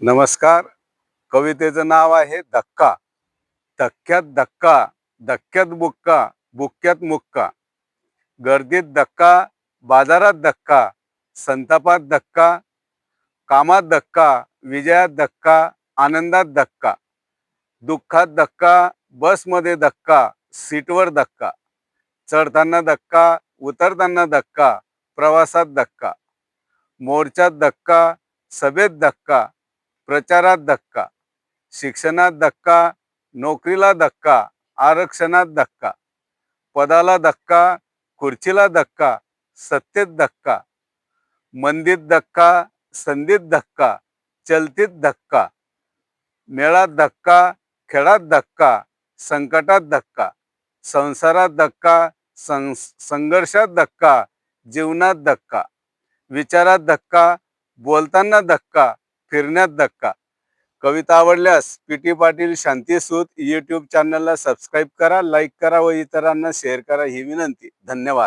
नमस्कार. कवितेचं नाव आहे धक्का. धक्क्यात धक्का धक्क्यात बुक्का बुक्क्यात मुक्का. गर्दीत धक्का बाजारात धक्का संतापात धक्का कामात धक्का विजयात धक्का आनंदात धक्का दुःखात धक्का बसमध्ये धक्का सीटवर धक्का चढताना धक्का उतरताना धक्का प्रवासात धक्का मोर्चात धक्का सभेत धक्का प्रचारात धक्का शिक्षणात धक्का नोकरीला धक्का आरक्षणात धक्का पदाला धक्का खुर्चीला धक्का सत्तेत धक्का मंदीत धक्का संधीत धक्का चलतीत धक्का मेळात धक्का खेळात धक्का संकटात धक्का संसारात धक्का सं संघर्षात धक्का जीवनात धक्का विचारात धक्का बोलताना धक्का फिरण्यात धक्का. कविता आवडल्यास पी टी पाटील शांतीसूत यूट्यूब चॅनलला सबस्क्राईब करा लाईक करा व इतरांना शेअर करा ही विनंती. धन्यवाद.